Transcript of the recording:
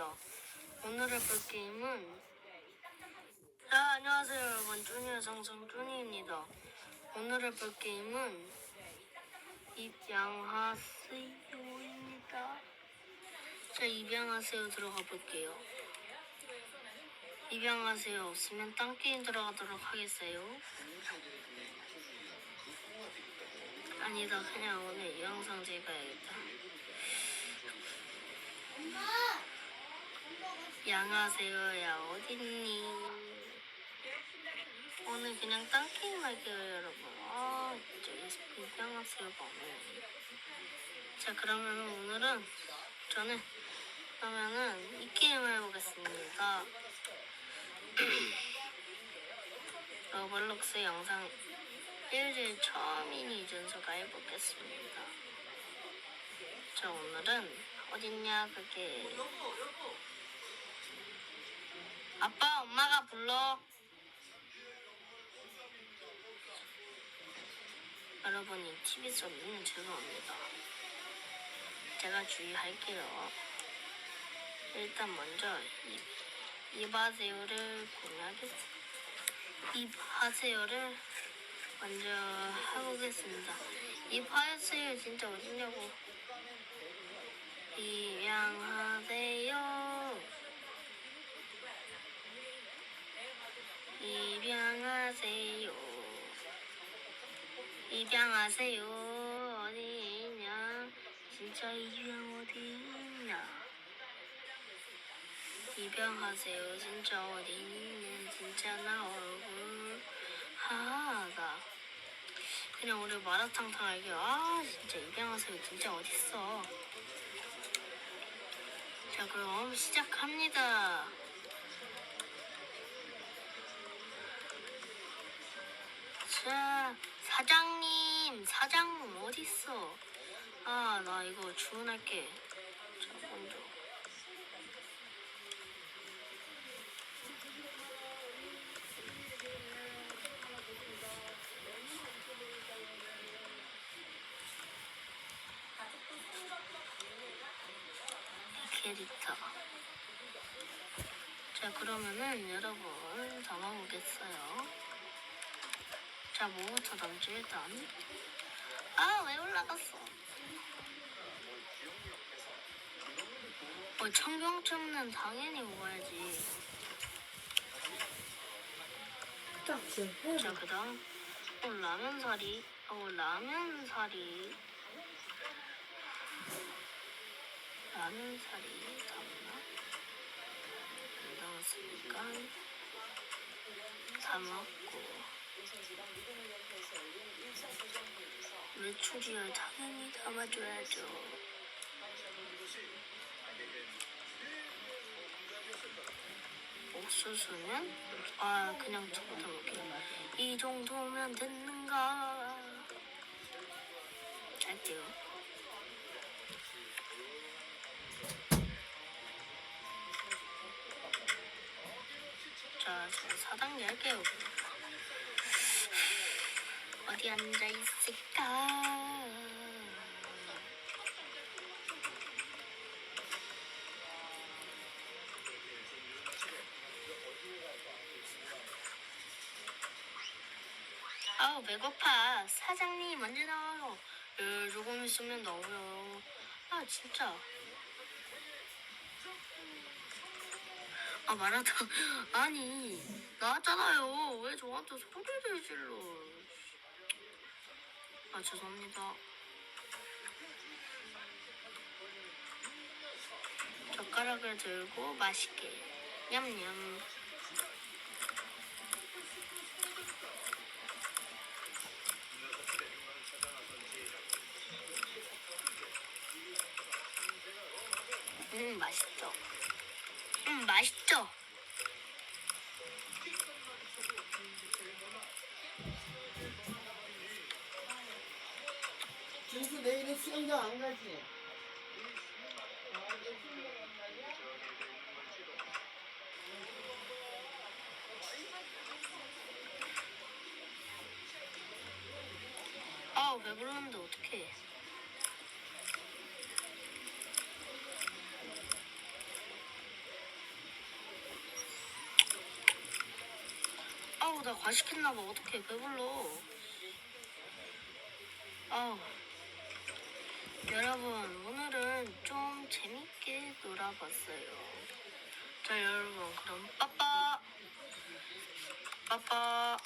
하겠습니다. 오늘 해볼 게임은 자 안녕하세요 여러분 쭈니의 상상 쭈니입니다. 오늘 해볼 게임은 입양하세요입니다. 자 입양하세요 들어가 볼게요. 입양하세요 없으면 딴 게임 들어가도록 하겠어요. 아니다 그냥 오늘 이 영상 제가야겠다. 양하세요 야 어딨니? 오늘 그냥 딴 게임 할게요 여러분. 아 진짜 입양하세요가 없네. 자 그러면 오늘은 저는 그러면은 이 게임을 해보겠습니다. 로블록스 영상 일주일 처음인 이준수가 해보겠습니다. 자 오늘은 어딨냐 그게 엄마가 불러 여러분이 TV 소리는 죄송합니다. 제가 주의할게요. 일단 먼저 입, 입하세요를 공유하겠습니다. 입하세요를 먼저 해보겠습니다. 입하세요 진짜 어딨냐고. 입양하세요. 입양하세요. 입양하세요. 어디 있냐? 진짜 입양 어디 있냐? 입양하세요. 진짜 어디 있냐? 진짜 나 얼굴 하다. 그냥 우리 마라탕탕 알게. 아 진짜 입양하세요. 진짜 어딨어? 자 그럼 시작합니다. 자 사장님 사장님 어딨어? 아 나 이거 주문할게. 자 먼저. 캐릭터. 자, 그러면은 여러분 담아보겠어요. 자, 뭐부터 담지 일단. 아, 왜 올라갔어? 어, 청경증은 당연히 먹어야지. 딱지 해. 자, 그 다음. 어, 라면 사리. 어, 라면 사리. 라면 사리 담나? 안 담았으니까. 다 먹고. 메추리알 당연히 담아줘야죠. 옥수수는 아 그냥 저거 담을게요. 이 정도면 됐는가? 잘게요. 자, 저 4단계 할게요. 어디 앉아 있을까? 아우 배고파. 사장님 먼저 나와요. 예 조금 있으면 나오요. 아 진짜. 아 마라탕 아니 나왔잖아요. 왜 저한테 소리를 질러 아 죄송합니다. 젓가락을 들고 맛있게. 냠냠. 음 맛있죠? 음 맛있죠 내일은 수영장 안 가지? 아, 왜 그러는데 어떡해. 아우, 나 과식했나봐. 어떡해. 배불러. 아우. 여러분 오늘은 좀 재밌게 놀아봤어요. 자 여러분 그럼 빠빠! 빠빠